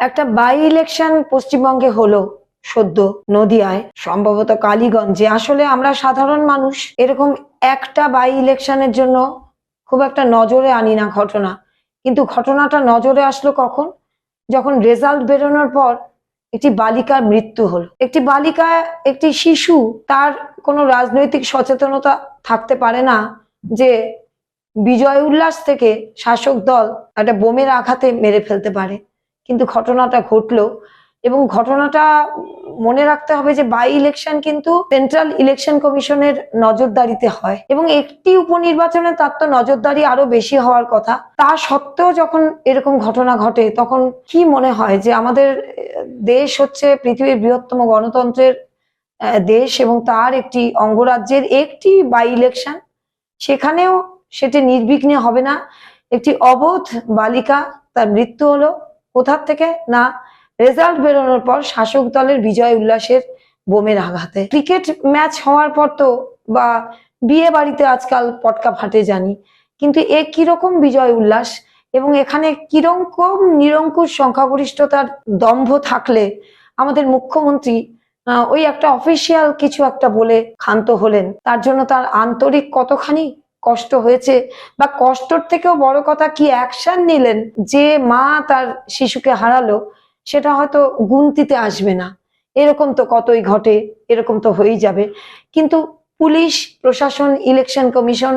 একটা by election পশ্চিমবঙ্গে হলো সদ্য নদিয়ায়, সম্ভবত কালীগঞ্জে। আসলে আমরা সাধারণ মানুষ, এরকম একটা বাই ইলেকশনের জন্য খুব একটা নজরে আনি না ঘটনা। কিন্তু ঘটনাটা নজরে আসলো কখন? যখন রেজাল্ট বেরোনোর পর একটি বালিকার মৃত্যু হলো। একটি বালিকা, একটি শিশু, তার কোনো রাজনৈতিক সচেতনতা থাকতে পারে না যে বিজয় উল্লাস থেকে শাসক দল একটা বোমের আঘাতে মেরে ফেলতে পারে। কিন্তু ঘটনাটা ঘটলো এবং ঘটনাটা মনে রাখতে হবে যে বাই ইলেকশন কিন্তু সেন্ট্রাল ইলেকশন কমিশনের নজরদারিতে হয় এবং একটি উপনির্বাচনে তার তো নজরদারি আরও বেশি হওয়ার কথা। তা সত্ত্বেও যখন এরকম ঘটনা ঘটে, তখন কি মনে হয় যে আমাদের দেশ হচ্ছে পৃথিবীর বৃহত্তম গণতন্ত্রের দেশ এবং তার একটি অঙ্গরাজ্যের একটি বাই ইলেকশন সেখানেও সেটি নির্বিঘ্নে হবে না। একটি অবোধ বালিকা তার মৃত্যু হলো। কোথার থেকে? না রেজাল্ট বেরোনোর পর শাসক দলের বিজয় উল্লাসের বোমের আঘাতে। ক্রিকেট ম্যাচ হওয়ার পর তো, বা বিয়ে বাড়িতে আজকাল পটকা ফাটে জানি। কিন্তু এ কীরকম বিজয় উল্লাস? এবং এখানে কীরকম নিরঙ্কুশ সংখ্যাগরিষ্ঠতার দম্ভ থাকলে আমাদের মুখ্যমন্ত্রী ওই একটা অফিসিয়াল কিছু একটা বলে ক্ষান্ত হলেন। তার জন্য তার আন্তরিক কতখানি কষ্ট হয়েছে বা কষ্টর থেকেও বড় কথা কি অ্যাকশন নিলেন যে মা তার শিশুকে হারালো, সেটা হয়তো গুনতিতে আসবে না। এরকম তো কতই ঘটে, এরকম তো হয়েই যাবে। কিন্তু পুলিশ, প্রশাসন ইলেকশন কমিশন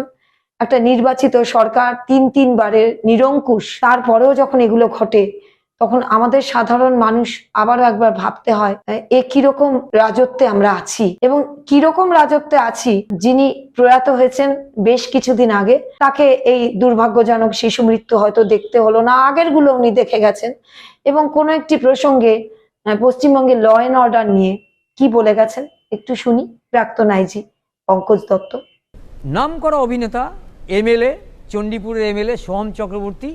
একটা নির্বাচিত সরকার তিন তিনবারের নিরঙ্কুশ, তারপরেও যখন এগুলো ঘটে তখন আমাদের সাধারণ মানুষ আবারও একবার ভাবতে হয়, এ কীরকম রাজত্বে আমরা আছি? এবং কীরকম রাজত্বে আছি যিনি প্রয়াত হয়েছেন বেশ কিছুদিন আগে, তাকে এই দুর্ভাগ্যজনক শিশু মৃত্যু হয়তো দেখতে হলো না, আগেরগুলো উনি দেখে গেছেন। এবং কোনো একটি প্রসঙ্গে পশ্চিমবঙ্গে ল অ্যান্ড অর্ডার নিয়ে কি বলে গেছেন? একটু শুনি। প্রাক্তন আইজি পঙ্কজ দত্ত। নাম করা অভিনেতা, এমএলএ, চণ্ডীপুরের এমএলএ সোহম চক্রবর্তী,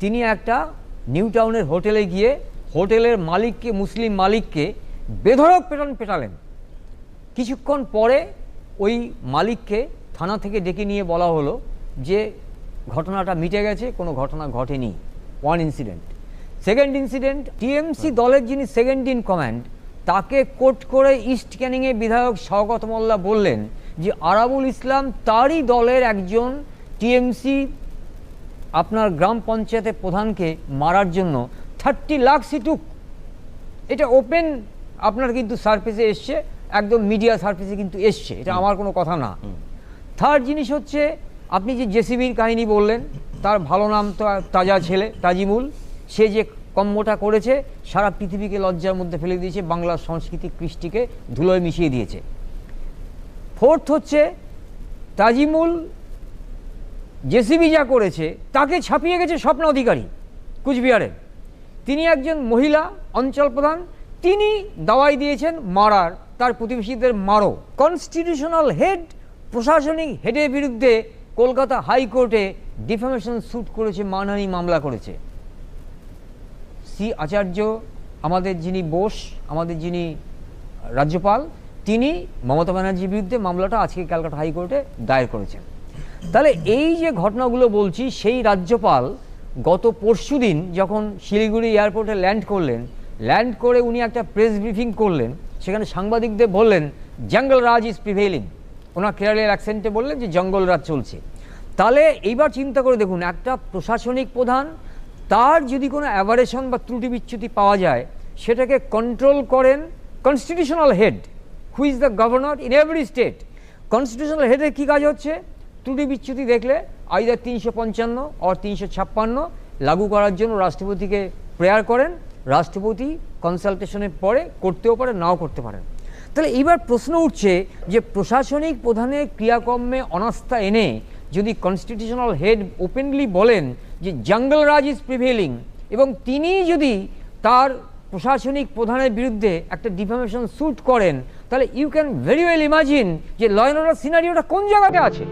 তিনি একটা নিউ টাউনের হোটেলে গিয়ে হোটেলের মালিককে, মুসলিম মালিককে বেধড়ক পেটান পেটালেন। কিছুক্ষণ পরে ওই মালিককে থানা থেকে ডেকে নিয়ে বলা হলো যে, ঘটনাটা মিটে গেছে, কোনো ঘটনা ঘটেনি। One incident second incident TMC দলের যিনি সেকেন্ড ইন কমান্ড তাকে কোট করে ইস্ট ক্যানিংয়ে বিধায়ক শওকত মোল্লা বললেন যে, আরাবুল ইসলাম তারই দলের একজন টিএমসি আপনার গ্রাম পঞ্চায়েতের প্রধানকে মারার জন্য থার্টি লাখ সিটুক। এটা ওপেন আপনার কিন্তু সার্ফেসে এসছে একদম মিডিয়া সার্ফেসে কিন্তু এসছে এটা আমার কোনো কথা না। থার্ড জিনিস হচ্ছে আপনি যে জেসিবির কাহিনী বললেন তার ভালো নাম তো তাজা ছেলে তাজিমুল সে যে কম্মটা করেছে সারা পৃথিবীকে লজ্জার মধ্যে ফেলে দিয়েছে বাংলার সংস্কৃতি কৃষ্টিকে ধুলোয় মিশিয়ে দিয়েছে। ফোর্থ হচ্ছে তাজিমুল জেসিবি যা করেছে, তাকে ছাপিয়ে গেছে স্বপ্ন অধিকারী কুচবিহারে। তিনি একজন মহিলা, অঞ্চল প্রধান। তিনি দাওয়াই দিয়েছেন মারার, তার প্রতিবেশীদের মারো কনস্টিটিউশনাল হেড প্রশাসনিক হেডের বিরুদ্ধে কলকাতা হাইকোর্টে ডিফামেশন স্যুট করেছে, মানহানি মামলা করেছে। সি আচার্য, আমাদের যিনি বোস, আমাদের যিনি রাজ্যপাল, তিনি মমতা ব্যানার্জির বিরুদ্ধে মামলাটা আজকে ক্যালকাটা হাইকোর্টে দায়ের করেছেন। তাহলে এই যে ঘটনাগুলো বলছি, সেই রাজ্যপাল গত পরশুদিন যখন শিলিগুড়ি এয়ারপোর্টে ল্যান্ড করলেন, ল্যান্ড করে উনি একটা প্রেস ব্রিফিং করলেন, সেখানে সাংবাদিকদের বললেন, জঙ্গল রাজ ইজ প্রিভেলিং ওনার কেরালের অ্যাকসেন্টে বললেন যে, জঙ্গল রাজ চলছে। তাহলে এইবার চিন্তা করে দেখুন, একটা প্রশাসনিক প্রধান, তার যদি কোনো অ্যাভারেশন বা ত্রুটি বিচ্যুতি পাওয়া যায়, সেটাকে কন্ট্রোল করেন constitutional head who is the governor in every state constitutional হেডের কী কাজ হচ্ছে? ত্রুটি বিচ্যুতি দেখলে আইদার তিনশো পঞ্চান্ন আর তিনশো ছাপ্পান্ন লাগু করার জন্য রাষ্ট্রপতিকে প্রেয়ার করেন, রাষ্ট্রপতি কনসালটেশনের পরে করতেও পারে নাও করতে পারেন। তাহলে এইবার প্রশ্ন উঠছে যে প্রশাসনিক প্রধানের ক্রিয়াকর্মে অনাস্থা এনে যদি কনস্টিটিউশনাল হেড ওপেনলি বলেন যে জঙ্গল রাজ ইজ প্রিভেলিং এবং তিনি যদি তার প্রশাসনিক প্রধানের বিরুদ্ধে একটা ডিফামেশন স্যুট করেন, তাহলে you can very well imagine যে ল অ্যান্ড অর্ডার সিনারিওটা কোন জায়গাতে আছে?